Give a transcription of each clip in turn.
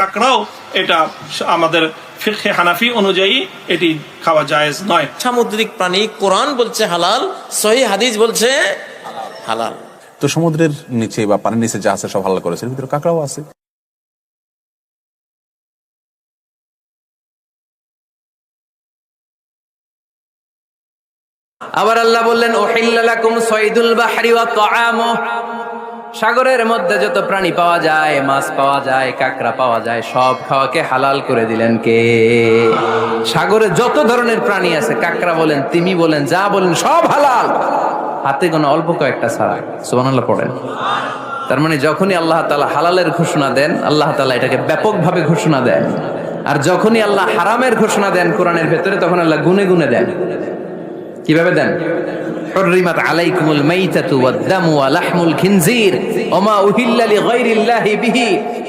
কাঁকড়াও এটা আমাদের ফিকহে হানাফি অনুযায়ী এটি খাওয়া জায়েজ নয়। সামুদ্রিক প্রাণী কোরআন বলছে হালাল সহি হাদিস বলছে হালাল। তো সমুদ্রের নিচে বা পানির নিচে যা আছে সব হালাল করেছে ভিতরে কাঁকড়াও আছে। আবার আল্লাহ বললেন সাগরের মধ্যে যত প্রাণী পাওয়া যায়, মাছ পাওয়া যায়, কাঁকড়া পাওয়া যায়, সব খাওয়াকে হালাল করে দিলেন কে? সাগরে যত ধরনের প্রাণী আছে, কাঁকড়া বলেন, তিমি বলেন, যা বলেন, সব হালাল। হাতে কোনো অল্প কয়েকটা ছাড়া, সুবহানাল্লাহ পড়েন। তার মানে যখনই আল্লাহ তাআলা হালালের ঘোষণা দেন, আল্লাহ তাআলা এটাকে ব্যাপকভাবে ঘোষণা দেন। আর যখনই আল্লাহ হারামের ঘোষণা দেন, কোরআনের ভেতরে তখন আল্লাহ গুনে গুনে দেন। কিভাবে দেন حرمت عليكم الميتة والدم ولحم الخنزير وما أهل لغير الله به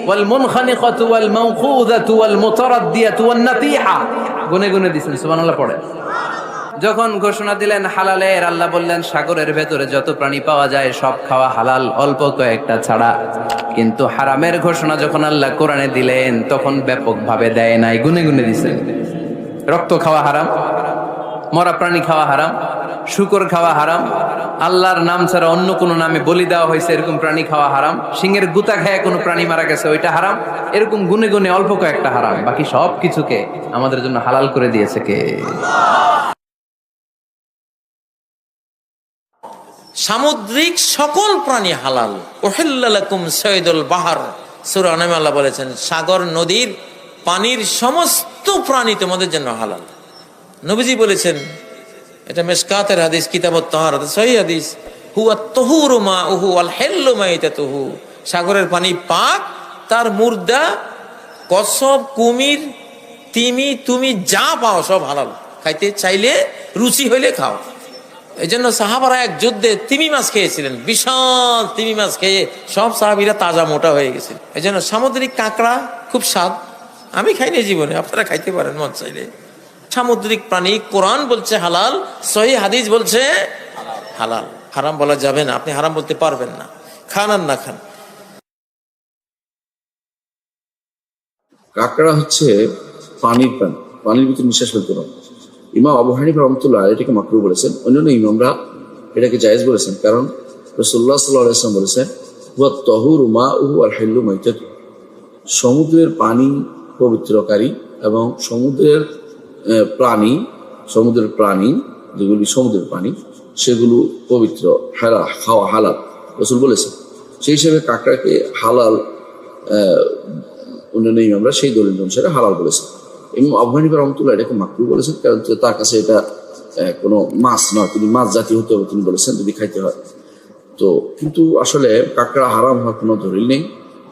والمنخنقة والموقوذة والمتردية والنطيحة গুনে গুনে দিছেন সুবহানাল্লাহ পড়ে যখন ঘোষণা দিলেন হালালের আল্লাহ বললেন সাগরের ভেতরে যত প্রাণী পাওয়া যায় সব খাওয়া হালাল অল্প কয়েকটা ছাড়া কিন্তু হারামের ঘোষণা যখন আল্লাহ কোরআনে দিলেন তখন ব্যাপকভাবে দেয় নাই গুনে গুনে দিছেন রক্ত খাওয়া হারাম মরা প্রাণী খাওয়া হারাম, শুকর খাওয়া হারাম, আল্লাহর নাম ছাড়া অন্য কোনো নামে বলি দেওয়া হয়েছে এরকম প্রাণী খাওয়া হারাম সিংহের গুতা খায় কোনো প্রাণী মারা গেছে, ওইটা হারাম, এরকম গুনে গুনে অল্প কয়েকটা হারাম, বাকি সব কিছুকে আমাদের জন্য হালাল করে দিয়েছে কে? সামুদ্রিক সকল প্রাণী হালাল। ওহেল্লাকুম সৈদুল বাহার। সুরা আল্লাহ বলেছেন, সাগর, নদীর পানির সমস্ত প্রাণী তোমাদের জন্য হালাল। নবীজি বলেছেন, এটা মেসকাতের হাদিস কিতাবত তাহার সহি হাদিস। হুয়া তহুরু মা উহু আল হেল্লু মাইতা তহু সাগরের পানি পাক, তার মুর্দা, কসব, কুমির, তিমি, তুমি যা পাও সব হালাল। খাইতে চাইলে রুচি হইলে খাও। এই জন্য সাহাবারা এক যুদ্ধে তিমি মাছ খেয়েছিলেন, বিশাল তিমি মাছ খেয়ে সব সাহাবিরা তাজা মোটা হয়ে গেছে এই জন্য সামুদ্রিক কাঁকড়া খুব স্বাদ। আমি খাইনি জীবনে, আপনারা খাইতে পারেন মন চাইলে। সামুদ্রিক প্রাণী, কোরআন বলছে হালাল, সহি হাদিস বলছে হালাল। হারাম বলা যাবে না, আপনি হারাম বলতে পারবেন না। খান আর না খান। কাঁকড়া হচ্ছে পানির প্রাণী, পানির ভিতরে নিঃশ্বাস ফেলতে পারে। ইমাম আবু হানিফ রহমতুল্লাহ এটাকে মাকরু বলেছেন। অন্যান্য ইমামরা এটাকে জায়েজ বলেছেন, কারণ রসুল্লাহ সাল্লাহ ইসলাম বলেছেন তহুর মা উহু আর হেল্লু মাইতাত। সমুদ্রের পানি পবিত্রকারী এবং সমুদ্রের প্রাণী সমুদ্রের প্রাণী যেগুলি সমুদ্রের প্রাণী সেগুলো পবিত্র হালা খাওয়া হালাল। রসুল বলেছেন সেই হিসেবে কাঁকড়াকে হালাল আহ, অন্যান্য ইমামরা সেই দলিল অনুসারে হালাল বলেছেন। এবং আফগানি রহমতুল্লাহ এটাকে মাকরু বলেছেন কারণ তার কাছে এটা কোনো মাছ নয় তিনি মাছ জাতীয় হতে হবে তিনি বলেছেন যদি খাইতে হয়। তো কিন্তু আসলে কাঁকড়া হারাম হওয়ার কোনো দলিল নেই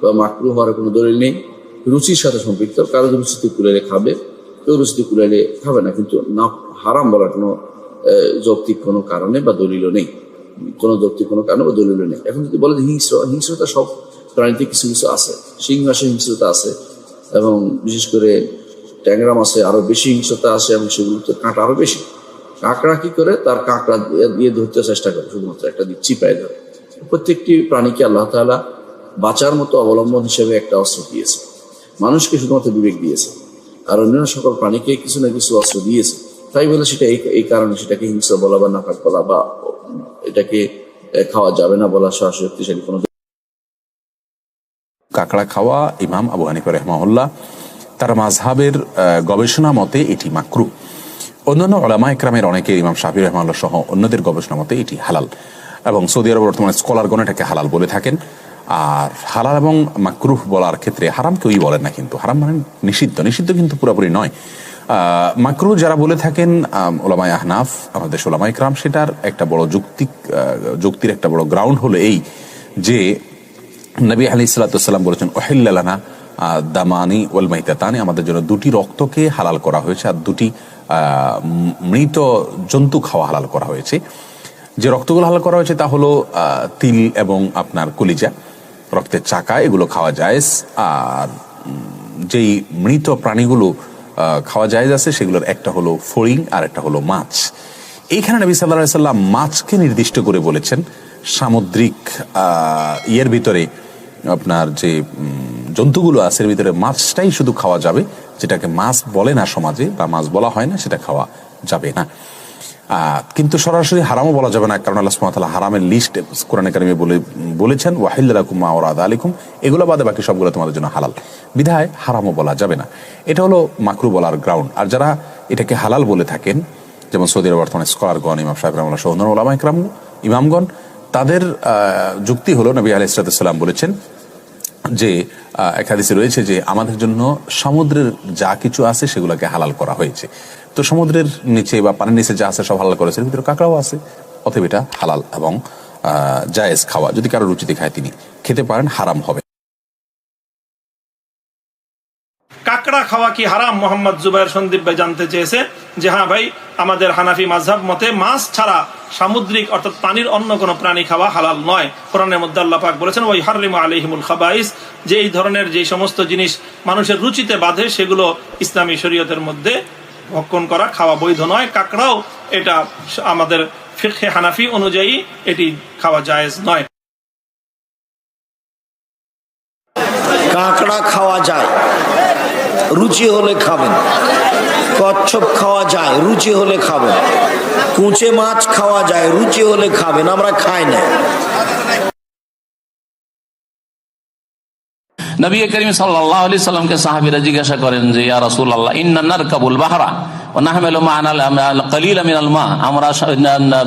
বা মাকরু হওয়ার কোনো দলিল নেই। রুচির সাথে সম্পৃক্ত কারও রুচিতে কুলাইলে খাবে কেউ কুলাইলে খাবে না, কিন্তু না হারাম বলার কোনো যৌক্তিক কোনো কারণে বা দলিল নেই। কোনো যৌক্তিক কোনো কারণে বা দলিল নেই। এখন যদি বলে যে হিংস্র, হিংস্রতা সব প্রাণীতে কিছু কিছু আছে শিং মাসে হিংস্রতা আছে, এবং বিশেষ করে ট্যাংরা মাছে আরও বেশি হিংস্রতা আছে এবং সেগুলোতে কাঁটা আরও বেশি, কাঁকড়া কি করে? তার কাঁকড়া দিয়ে- ধরতে চেষ্টা করে, শুধুমাত্র একটা দিক চিপায় ধরে। প্রত্যেকটি প্রাণীকে আল্লাহ তাআলা বাঁচার মতো অবলম্বন হিসেবে একটা অস্ত্র দিয়েছে। মানুষকে শুধুমাত্র বিবেক দিয়েছে। আর অন্যান্য সকল প্রাণীকে কিছু না কিছু অস্ত্র দিয়েছে। তাই বলে সেটা এই কারণে সেটাকে হিংস্র বলা বা নাকাত বলা বা এটাকে খাওয়া যাবে না বলা সরাসরি শক্তিশালী কোনো কাঁকড়া খাওয়া ইমাম আবু হানিফা রহমাউল্লাহ তার মাঝহাবের গবেষণা মতে এটি মাকরু। অন্যান্য ওলামা একরামের অনেকে ইমাম শাহি রহমাল্লাহ সহ অন্যদের গবেষণা মতে এটি হালাল। এবং সৌদি আরব বর্তমানে স্কলারগণ এটাকে হালাল বলে থাকেন। আর হালাল এবং মাকরুহ বলার ক্ষেত্রে হারাম কেউই বলেন না কিন্তু। হারাম মানে নিষিদ্ধ। নিষিদ্ধ কিন্তু পুরোপুরি নয়। মাকরু যারা বলে থাকেন ওলামাই আহনাফ, আমাদের ওলামা ইকরাম, সেটার একটা বড় যুক্তিক যুক্তির একটা বড় গ্রাউন্ড হলো এই যে নবী আলি সাল্লাম বলেছেন ওহিল্লানা দামানি ওয়াল মাইতাতানি। আমাদের জন্য দুটি রক্তকে হালাল করা হয়েছে আর দুটি মৃত জন্তু খাওয়া হালাল করা হয়েছে। যে রক্তগুলো হালাল করা হয়েছে তা হলো তিল এবং আপনার কলিজা। রক্তের চাকা, এগুলো খাওয়া যায়। আর যেই মৃত প্রাণীগুলো খাওয়া যায় আছে, সেগুলোর একটা হলো ফড়িং আর একটা হলো মাছ। এইখানে নবী সাল্লাহ সাল্লাম মাছকে নির্দিষ্ট করে বলেছেন। সামুদ্রিক ইয়ের ভিতরে আপনার যে জন্তুগুলো আছে, এর ভিতরে মাছটাই শুধু খাওয়া যাবে। যেটাকে মাছ বলে না সমাজে, বা মাছ বলা হয় না, সেটা খাওয়া যাবে না। কিন্তু সরাসরি হারামও বলা যাবে না, কারণ আল্লাহ ওয়া হারামের লিস্ট কোরআন কারিমে বলে, বলেছেন ওয়াহিল্লাকুম মা ওরাদ আলাইকুম। এগুলো বাদে বাকি সবগুলো তোমাদের জন্য হালাল। বিধায় হারামও বলা যাবে না। এটা হলো মাকরু বলার গ্রাউন্ড আর যারা এটাকে হালাল বলে থাকেন, যেমন সৌদি আরব বর্তমানে স্কলারগণ ইমাম সাহেব রহমাল্লাহ অন্যান্য ওলামা ইকরাম ইমামগণ, তাদের যুক্তি হলো নবী আলি ইসরাতাম বলেছেন যে এক হাদিসে রয়েছে যে, আমাদের জন্য সমুদ্রের যা কিছু আছে সেগুলোকে হালাল করা হয়েছে। তো সমুদ্রের নিচে বা পানির নিচে যা আছে সব হালাল করেছে, এর ভিতরে কাঁকড়াও আছে, অতএব এটা হালাল এবং জায়েজ খাওয়া। যদি কারও রুচিতে খায় তিনি, খেতে পারেন, হারাম হবে। কাকড়া খাওয়া কি হারাম? মোহাম্মদ জুবাইর সন্দীপ ভাই জানতে চেয়েছে যে হ্যাঁ ভাই, আমাদের হানাফি মাঝহাব মতে মাছ ছাড়া সামুদ্রিক অর্থাৎ পানির অন্য কোনো প্রাণী খাওয়া হালাল নয়। কোরআনের মধ্যে আল্লাহ পাক বলেছেন ওই হারিমা আলহিমুল খাবাইস যে এই ধরনের যে সমস্ত জিনিস মানুষের রুচিতে বাঁধে, সেগুলো ইসলামী শরীয়তের মধ্যে ভক্ষণ করা, খাওয়া বৈধ নয়। কাকড়াও এটা আমাদের ফিকহে হানাফি অনুযায়ী এটি খাওয়া জায়েজ নয়। কাঁকড়া খাওয়া যায়, রুচি হলে খাবেন। কচ্ছপ খাওয়া যায়, রুচি হলে খাবেন। কুঁচে মাছ খাওয়া যায়, রুচি হলে খাবেন, আমরা খাই না। নবী করিম সাল্লাহ আলি সাল্লামকে সাহাবিরা জিজ্ঞাসা করেন যে, ইয়া রাসুল আল্লাহ ইন্নার কাবুল বাহারা আমরা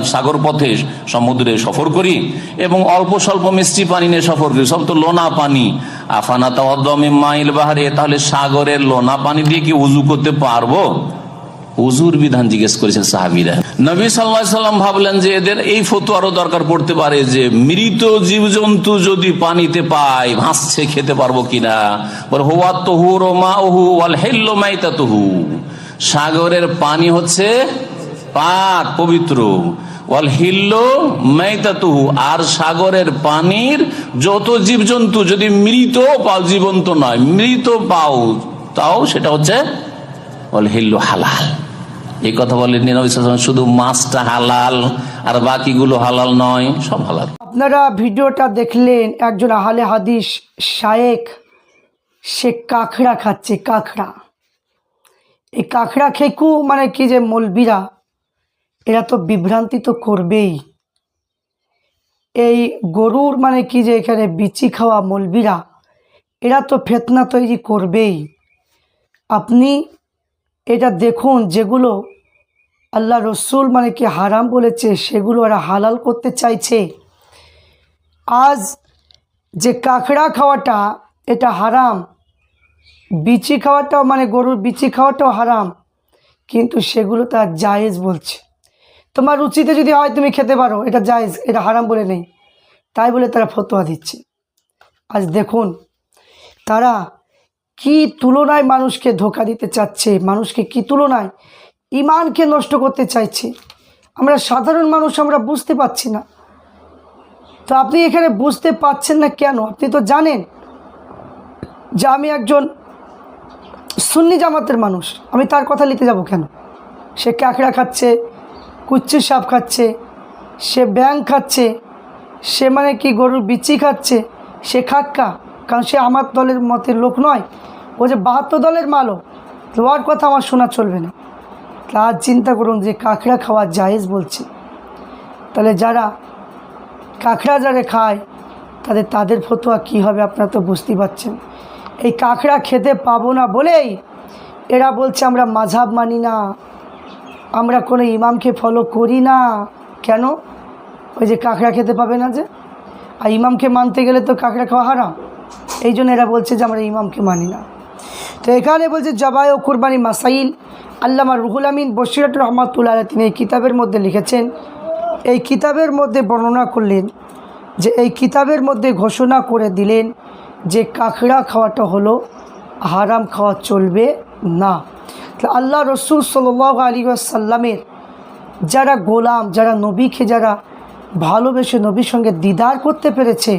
সাগর পথে সমুদ্রে সফর করি এবং অল্প স্বল্প মিষ্টি পানি নিয়ে সফর করি। সব তো লোনা পানি। আফানা তাওয়াদ্দমি মাইল বাহারে, তাহলে সাগরের লোনা পানি দিয়ে কি উজু করতে পারব? উজুর বিধান জিজ্ঞেস করেছেন সাহাবিরা। নবী সাল্লাহ সাল্লাম ভাবলেন যে এদের এই ফতোয়ারও দরকার পড়তে পারে যে মৃত জীবজন্তু যদি পানিতে পায়, ভাসছে, খেতে পারব কিনা। হোয়া তহুর ও মা ওহু ওয়াল হেল্লো মাইতা তহু সাগরের পানি হচ্ছে পাক, পবিত্র। ওয়াল হিল্লো মাইতাতুহু। আর সাগরের পানির যত জীবজন্তু, যদি মৃত পাও, জীবন্ত নয়, মৃত পাও, তাও সেটা হচ্ছে বলে হিল্লু হালাল। এই কথা বলেন নবী শুধু মাছটা হালাল আর বাকিগুলো হালাল নয়, সব হালাল। আপনারা ভিডিওটা দেখলেন একজন আহলে হাদিস শায়েক, সে কাঁকড়া খাচ্ছে, কাঁকড়া। এই কাঁকড়া খেকু মানে কি যে মলবিরা, এরা তো বিভ্রান্তি তো করবেই। এই গরুর মানে কি যে এখানে বিচি খাওয়া মলবিরা, এরা তো ফেতনা তৈরি করবেই। আপনি এটা দেখুন যেগুলো আল্লাহ রসুল মানে কি হারাম বলেছে, সেগুলো এরা হালাল করতে চাইছে। আজ যে কাঁকড়া খাওয়াটা, এটা হারাম। বিচি খাওয়াটাও মানে গরুর বিচি খাওয়াটাও হারাম। কিন্তু সেগুলো তার জায়েজ বলছে। তোমার রুচিতে যদি হয় তুমি খেতে পারো, এটা জায়েজ, এটা হারাম বলে নেই। তাই বলে তারা ফতোয়া দিচ্ছে। আজ দেখুন, তারা কি তুলনায় মানুষকে ধোকা দিতে চাচ্ছে? মানুষকে কি তুলনায় ইমানকে নষ্ট করতে চাইছে? আমরা সাধারণ মানুষ, আমরা বুঝতে পারছি না। তো আপনি এখানে বুঝতে পাচ্ছেন না কেন? আপনি তো জানেন যে আমি একজন সুন্নি জামাতের মানুষ। আমি তার কথা নিতে যাব কেন? সে কাঁকড়া খাচ্ছে, কুচ্চি সাপ খাচ্ছে, সে ব্যাং খাচ্ছে, সে মানে কি গরুর বিচি খাচ্ছে, সে খাক্কা? কারণ সে আমার দলের মতের লোক নয়। ও যে বাহাত্তর দলের মালও তো ওর কথা আমার শোনা চলবে না। তা আজ চিন্তা করুন যে কাঁকড়া খাওয়া জায়েজ বলছে। তাহলে যারা কাঁকড়া যারা খায়, তাদের তাদের ফতোয়া কী হবে আপনারা তো বুঝতেই পারছেন। এই কাঁকড়া খেতে পাবো না বলেই এরা বলছে, আমরা মাঝাব মানি না। আমরা কোনো ইমামকে ফলো করি না। কেন? ওই যে কাঁকড়া খেতে পাবে না যে। আর ইমামকে মানতে গেলে তো কাঁকড়া খাওয়া হারাম। এই জন্য এরা বলছে যে আমরা ইমামকে মানি না। তো এখানে বলছে জবাই ও কুরবানি মাসাইল। আল্লামা রুহুল আমিন বসিরাত রহমাতুল্লাহ তিনি এই কিতাবের মধ্যে লিখেছেন, এই কিতাবের মধ্যে বর্ণনা করলেন যে, এই কিতাবের মধ্যে ঘোষণা করে দিলেন যে, কাঁকড়া খাওয়াটা হলো, হারাম খাওয়া চলবে না। তো আল্লাহ রসুল সাল আলী সাল্লামের যারা গোলাম, যারা নবীকে যারা ভালোবেসে নবীর সঙ্গে দিদার করতে পেরেছে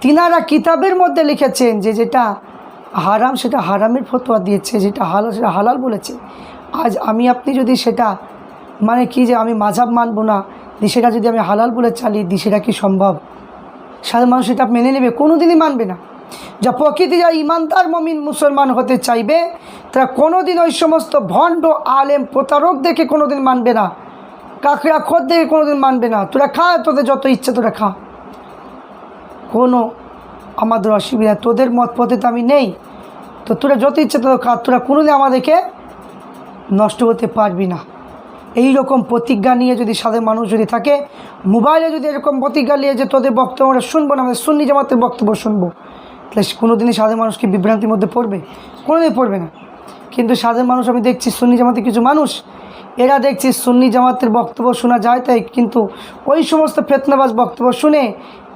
তিনারা কিতাবের মধ্যে লিখেছেন যে যেটা হারাম, সেটা হারামের ফতোয়া দিয়েছে, যেটা হালাল, সেটা হালাল বলেছে। আজ আমি, আপনি যদি সেটা মানে কি যে আমি মাঝাব মানবো না দিয়ে সেটা যদি আমি হালাল বলে চালিয়ে দিই সেটা কি সম্ভব? সাধারণ মানুষ এটা মেনে নেবে কোনো দিনই মানবে না। যা প্রকৃতি, যা ইমানদার মমিন মুসলমান হতে চাইবে, তারা কোনোদিন ওই সমস্ত ভণ্ড, আলেম, প্রতারক দেখে কোনোদিন মানবে না। কাকড়া খোদ দেখে কোনোদিন মানবে না। তোরা খা, তোদের যত ইচ্ছে, তোরা খা। কোনো আমাদের অসুবিধা, তোদের মত পথে তো আমি নেই। তো তোরা যত ইচ্ছে তোরা খা, তোরা কোনোদিন আমাদেরকে নষ্ট করতে পারবি না। এই রকম প্রতিজ্ঞা নিয়ে যদি সাধারণ মানুষ যদি থাকে, মোবাইলে যদি এরকম প্রতিজ্ঞা নিয়ে যে তোদের বক্তব্য আমরা শুনব না, আমাদের সুন্নি জামাতের বক্তব্য শুনব, তাহলে কোনো দিনই সাধারণ মানুষকে বিভ্রান্তির মধ্যে পড়বে? কোনো কোনোদিন পড়বে না। কিন্তু সাধারণ মানুষ, আমি দেখছি সুন্নি জামাতের কিছু মানুষ এরা দেখছি সুন্নি জামাতের বক্তব্য শোনা যায়, তাই কিন্তু ওই সমস্ত ফেতনাবাজ বক্তব্য শুনে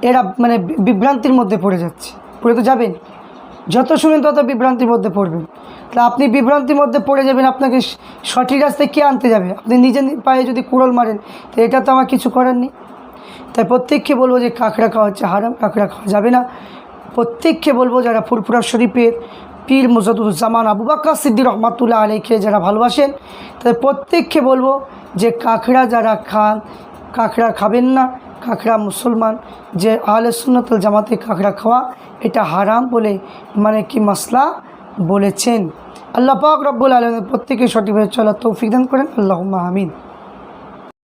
এরা মানে বিভ্রান্তির মধ্যে পড়ে যাচ্ছে। পড়ে তো যাবেন। যত শুনেন তত বিভ্রান্তির মধ্যে পড়বেন। তা আপনি বিভ্রান্তির মধ্যে পড়ে যাবেন, আপনাকে সঠিক রাস্তায় কে আনতে যাবে? আপনি নিজে পায়ে যদি কুড়ল মারেন, তো এটা তো আমার কিছু করার নেই। তাই প্রত্যেককে বলব যে কাঁকড়া খাওয়া হচ্ছে হারাম, কাঁকড়া খাওয়া যাবে না। প্রত্যেককে বলব যারা ফুরফুরা শরীফের পীর মুজাদুজ্জামান আবু বাক্কা সিদ্দির রহমাতুল্লাহ আলীকে যারা ভালোবাসেন, তাদের প্রত্যেককে বলব যে কাঁকড়া যারা খান, কাঁকড়া খাবেন না, কাঁকড়া মুসলমান, যে আহলে সুন্নতুল জামাতে কাঁকড়া খাওয়া, এটা হারাম বলে মানে কি মাসলা বলেছেন। আল্লাহ পাক রব্বুল আলমের প্রত্যেকে সঠিকভাবে চলার তৌফিক দান করেন। আল্লাহ আমিন।